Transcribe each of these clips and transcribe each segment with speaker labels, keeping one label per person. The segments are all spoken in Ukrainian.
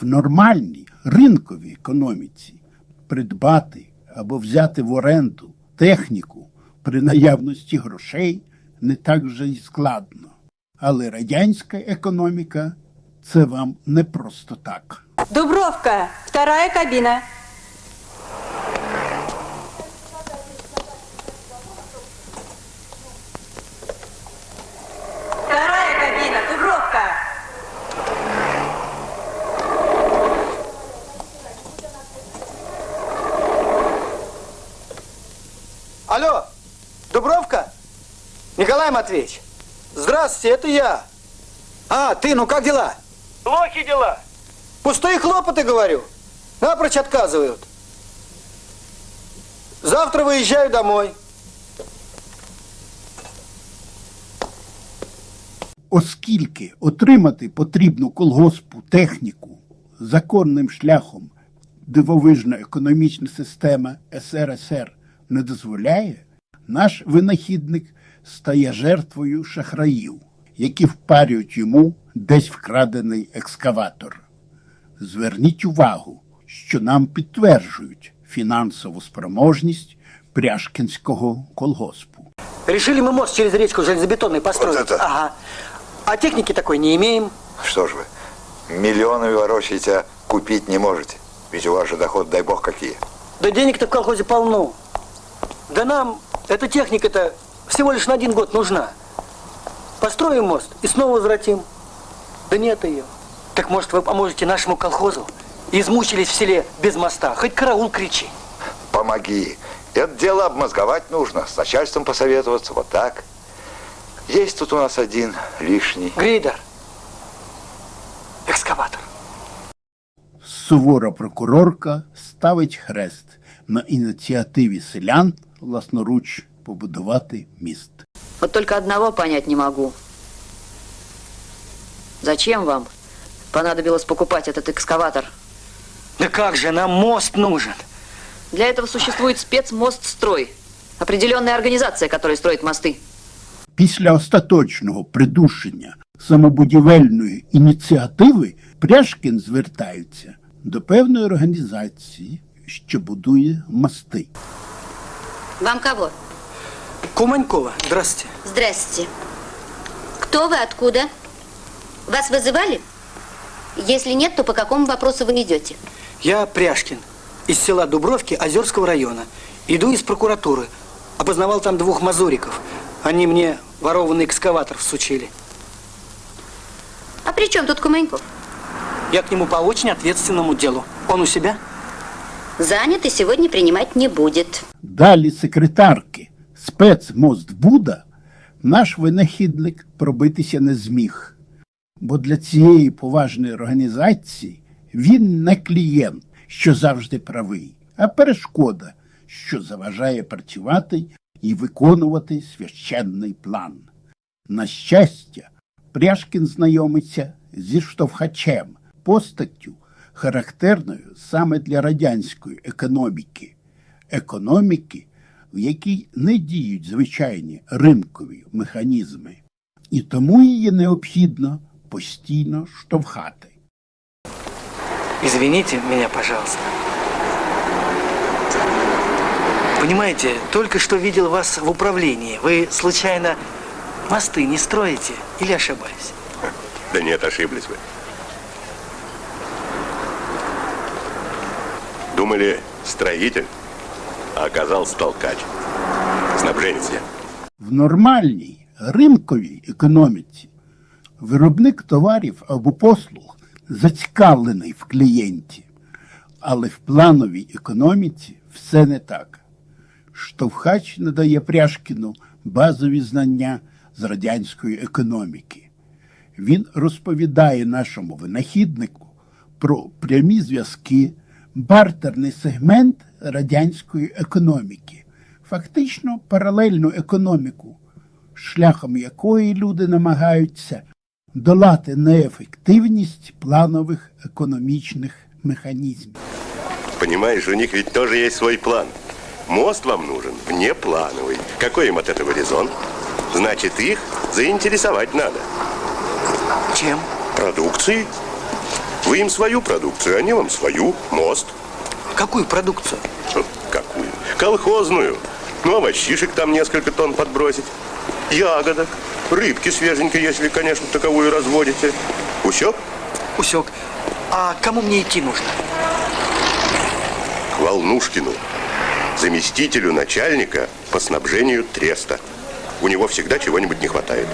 Speaker 1: В нормальній ринковій економіці придбати або взяти в оренду техніку при наявності грошей не так вже й складно. Але радянська економіка це вам не просто так.
Speaker 2: Дубровка, вторая кабина. Вторая кабина, Дубровка.
Speaker 3: Алло, Дубровка? Николай Матвеевич, здравствуйте, это я. А, ты, ну как дела?
Speaker 4: Плохи дела.
Speaker 3: Пустые хлопоты, говорю. Напрочь отказывают. Завтра выезжаю домой.
Speaker 1: Оскільки отримати потрібну колгоспу техніку законним шляхом дивовижна економічна система СРСР не дозволяє, наш винахідник стає жертвою шахраїв, які впарюють йому десь вкрадений екскаватор. Зверніть увагу, що нам підтверджують фінансову спроможність Пряшкінського колгоспу.
Speaker 3: Решили мы мост через речку железобетонный построить.
Speaker 5: Вот это.
Speaker 3: Ага. А техники такой не имеем.
Speaker 5: Что ж вы, миллионами ворочаете, а купить не можете. Ведь у вас же доход, дай бог, какие.
Speaker 3: Да денег-то в колхозе полно. Да нам эта техника-то всего лишь на один год нужна. Построим мост и снова возвратим. Да нет ее. Так может вы поможете нашему колхозу? Измучились в селе без моста. Хоть караул кричи.
Speaker 5: Помоги. Это дело обмозговать нужно, с начальством посоветоваться, вот так. Есть тут у нас один лишний.
Speaker 3: Грейдер. Экскаватор.
Speaker 1: Сувора прокурорка ставить хрест на ініціативі селян власноруч побудувати міст.
Speaker 6: Вот только одного понять не могу. Зачем вам понадобилось покупать этот экскаватор?
Speaker 3: Да как же, нам мост нужен.
Speaker 6: Для этого существует спецмостстрой. Определенная организация, которая строит мосты.
Speaker 1: Після остаточного придушення самобудівельної ініціативи Пряшкін звертається до певної організації, що будує мости.
Speaker 7: Вам кого?
Speaker 3: Куманькова, здравствуйте.
Speaker 7: Здрасте. Кто вы, откуда? Вас вызывали? Если нет, то по какому вопросу вы идете?
Speaker 3: Я Пряшкин, из села Дубровки Озерского района. Иду из прокуратуры. Опознавал там двух мазуриков. Они мне ворованный экскаватор всучили.
Speaker 7: А при чем тут Куманьков?
Speaker 3: Я к нему по очень ответственному делу. Он у себя?
Speaker 7: Занят и сегодня принимать не будет.
Speaker 1: Далі секретарки спецмостбуда наш винахідник пробитися не зміг. Бо для цієї поважної організації він не клієнт, що завжди правий, а перешкода, що заважає працювати і виконувати священний план. На щастя, Пряшкін знайомиться зі штовхачем, постаттю, характерною саме для радянської економіки, економіки, в якій не діють звичайні ринкові механізми, і тому її необхідно постійно штовхати.
Speaker 3: Извините меня, пожалуйста. Понимаете, только что видел вас в управлении. Вы, случайно, мосты не строите или ошибаюсь?
Speaker 8: Да нет, ошиблись вы. Думали, строитель, А оказался толкач. Снабженец я.
Speaker 1: В нормальній ринковій економіці виробник товарів або послуг зацікавлений в клієнті, але в плановій економіці все не так. Штовхач надає Пряшкіну базові знання з радянської економіки. Він розповідає нашому винахіднику про прямі зв'язки, бартерний сегмент радянської економіки, фактично паралельну економіку, шляхом якої люди намагаються долати неефективність планових економічних механізмів.
Speaker 8: Понимаешь, у них ведь тоже есть свой план. Мост вам нужен внеплановый. Какой им от этого резон? Значит, их заинтересовать надо.
Speaker 3: Чем?
Speaker 8: Продукции. Вы им свою продукцию, они вам свою. Мост.
Speaker 3: Какую продукцию?
Speaker 8: Какую? Колхозную. Ну, овощишек там несколько тонн подбросить. Ягодок. Рыбки свеженькой, если, конечно, таковую разводите. Усек?
Speaker 3: Усек. А кому мне идти нужно?
Speaker 8: К Волнушкину. Заместителю начальника по снабжению треста. У него всегда чего-нибудь не хватает.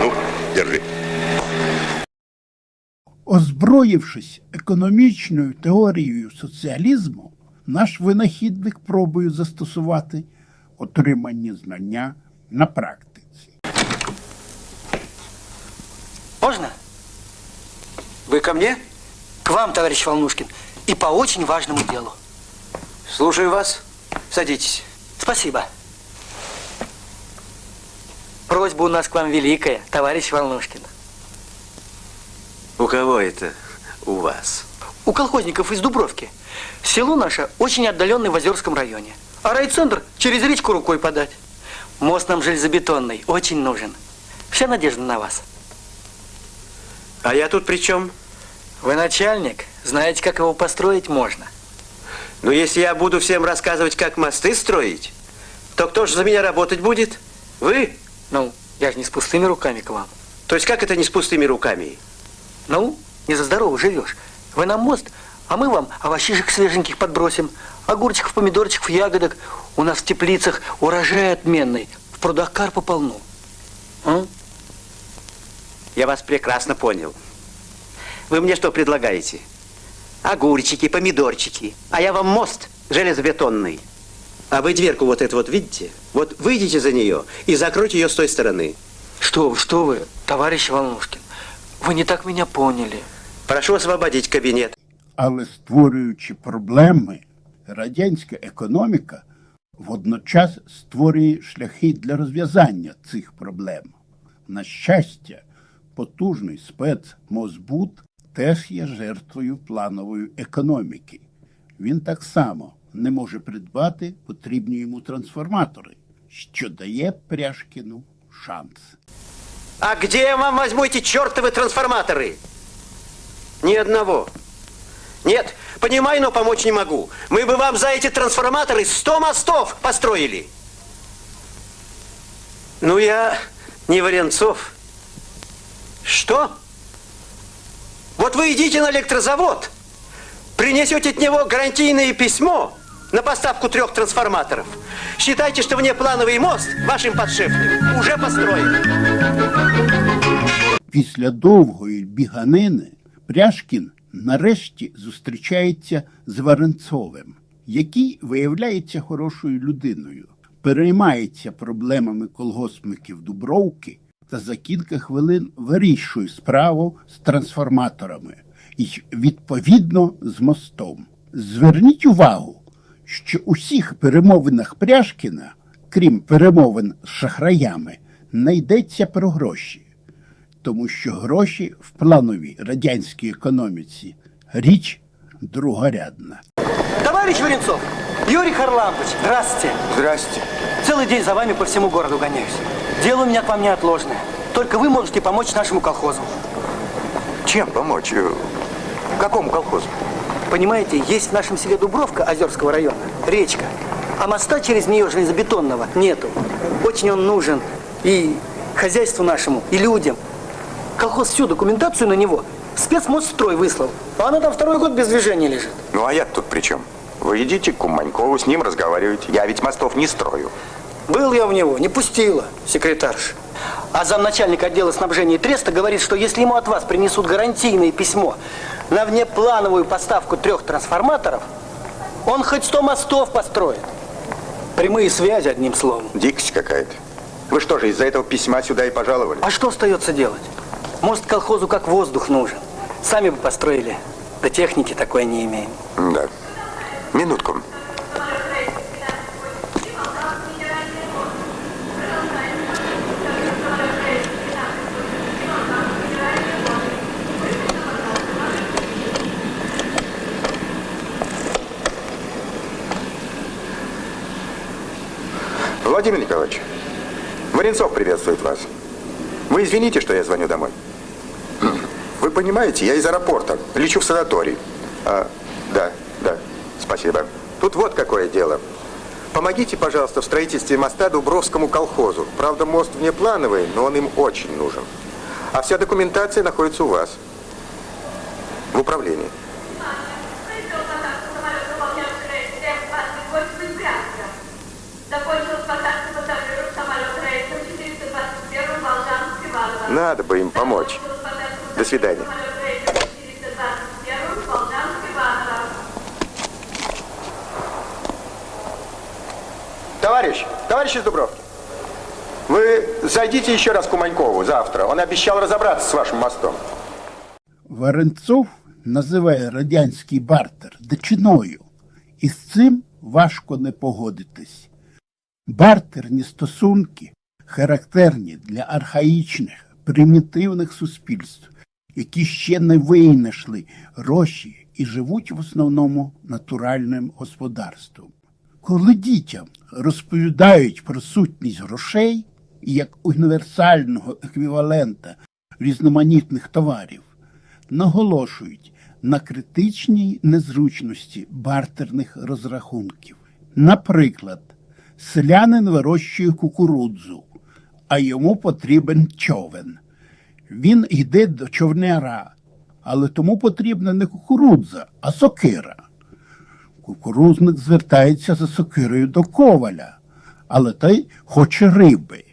Speaker 8: Ну, держи.
Speaker 1: Озброївшись економічною теорією соціалізму, наш винахідник пробує застосувати отримані знання на практиці.
Speaker 3: Можно?
Speaker 4: Вы ко мне?
Speaker 3: К вам, товарищ Волнушкин. И по очень важному делу.
Speaker 4: Слушаю вас. Садитесь.
Speaker 3: Спасибо. Просьба у нас к вам великая, товарищ Волнушкин.
Speaker 4: У кого это у вас?
Speaker 3: У колхозников из Дубровки. Село наше очень отдаленное в Озерском районе. А райцентр через речку рукой подать. Мост нам железобетонный, очень нужен. Вся надежда на вас.
Speaker 4: А я тут при чем?
Speaker 3: Вы начальник, знаете, как его построить можно.
Speaker 4: Ну, если я буду всем рассказывать, как мосты строить, то кто же за меня работать будет? Вы?
Speaker 3: Ну, я же не с пустыми руками к вам.
Speaker 4: То есть как это не с пустыми руками?
Speaker 3: Ну, не за здорово живешь. Вы нам мост, а мы вам овощишек свеженьких подбросим. Огурчиков, помидорчиков, ягодок. У нас в теплицах урожай отменный. В прудах карпа полно. А?
Speaker 4: Я вас прекрасно понял. Вы мне что предлагаете? Огурчики, помидорчики. А я вам мост железобетонный. А вы дверку вот эту вот видите? Вот выйдите за нее и закройте ее с той стороны.
Speaker 3: Что вы, что вы, товарищ Волнушкин. Вы не так меня поняли.
Speaker 4: Прошу освободить кабинет.
Speaker 1: Але створюючи проблеми, радянська економіка водночас створює шляхи для розв'язання цих проблем. На щастя, потужний спецмозбут теж є жертвою планової економіки. Він так само не може придбати потрібні йому трансформатори, що дає Пряшкіну шанс.
Speaker 4: А где я вам возьму эти чертовы трансформаторы? Ни одного. Нет, понимаю, но помочь не могу. Мы бы вам за эти трансформаторы 100 мостов построили. Ну, я не Варенцов. Что? Вот вы идите на электрозавод, принесете от него гарантийное письмо на поставку трех трансформаторов. Считайте, что внеплановый мост вашим подшефным уже построен.
Speaker 1: Після довгої біганини Пряшкін нарешті зустрічається з Варенцовим, який виявляється хорошою людиною, переймається проблемами колгоспників Дубровки та за кілька хвилин вирішує справу з трансформаторами і відповідно з мостом. Зверніть увагу, що у всіх перемовинах Пряшкіна, крім перемовин з шахраями, не йдеться про гроші тому що гроші в плановій радянській економіці річ другорядна.
Speaker 3: Товарищ Варенцов, Юрий Харламович, здравствуйте.
Speaker 9: Здрасте.
Speaker 3: Целый день за вами по всему городу гоняюсь. Дело у меня к вам неотложное. Только вы можете помочь нашему колхозу.
Speaker 9: Чем помочь? Э, Какому колхозу?
Speaker 3: Понимаете, есть в нашем селе Дубровка Озерского района, речка. А моста через нее железобетонного нету. Очень он нужен и хозяйству нашему, и людям. Колхоз всю документацию на него спецмостстрой выслал. А она там второй год без движения лежит.
Speaker 9: Ну а я тут при чем? Вы идите к Куманькову, с ним разговаривайте. Я ведь мостов не строю.
Speaker 3: Был я у него, не пустила, секретарша. А замначальник отдела снабжения Треста говорит, что если ему от вас принесут гарантийное письмо на внеплановую поставку трех трансформаторов, он хоть сто мостов построит. Прямые связи, одним словом.
Speaker 9: Дикость какая-то. Вы что же, из-за этого письма сюда и пожаловали?
Speaker 3: А что остается делать? Мост колхозу как воздух нужен. Сами бы построили. Да техники такой не имеем.
Speaker 9: Да. Минутку. Владимир Николаевич, Варенцов приветствует вас. Вы извините, что я звоню домой. понимаете, я из аэропорта. Лечу в санаторий. А, да, да, спасибо. Тут вот какое дело. Помогите, пожалуйста, в строительстве моста Дубровскому колхозу. Правда, мост внеплановый, но он им очень нужен. А вся документация находится у вас. В управлении. Надо бы им помочь. До свидания.
Speaker 10: Самолет рейсом 421 Волжанск Иваново.
Speaker 9: Товарищ, товарищ из Дубровки, вы зайдите еще раз к Куманькову завтра. Он обещал разобраться с вашим мостом.
Speaker 1: Варенцов називає радянський бартер дичиною, і з цим важко не погодитись. Бартерні стосунки характерні для архаїчних, примітивних суспільств, які ще не винайшли гроші і живуть в основному натуральним господарством. Коли дітям розповідають про сутність грошей як універсального еквівалента різноманітних товарів, наголошують на критичній незручності бартерних розрахунків. Наприклад, селянин вирощує кукурудзу, а йому потрібен човен. Він йде до човняра, але тому потрібна не кукурудза, а сокира. Кукурузник звертається за сокирою до коваля, але той хоче риби.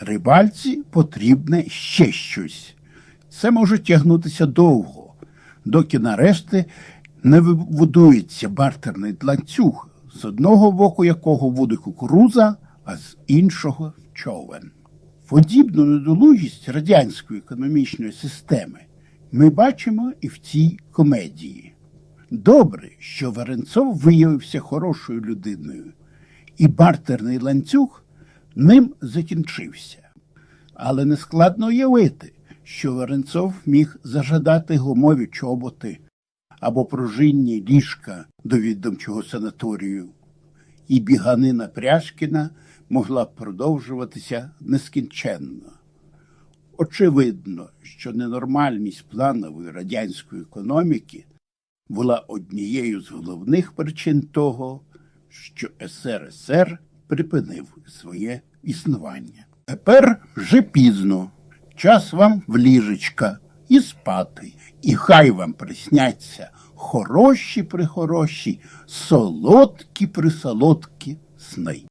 Speaker 1: Рибальці потрібне ще щось. Це може тягнутися довго, доки нарешті не вибудується бартерний ланцюг, з одного боку якого буде кукуруза, а з іншого човен. Подібну недолугість радянської економічної системи ми бачимо і в цій комедії. Добре, що Варенцов виявився хорошою людиною, і бартерний ланцюг ним закінчився. Але нескладно уявити, що Варенцов міг зажадати гумові чоботи або пружинні ліжка до відомчого санаторію, і біганина Пряшкіна могла б продовжуватися нескінченно. Очевидно, що ненормальність планової радянської економіки була однією з головних причин того, що СРСР припинив своє існування. Тепер вже пізно. Час вам в ліжечка і спати, і хай вам присняться хороші прихороші, солодкі присолодкі сни.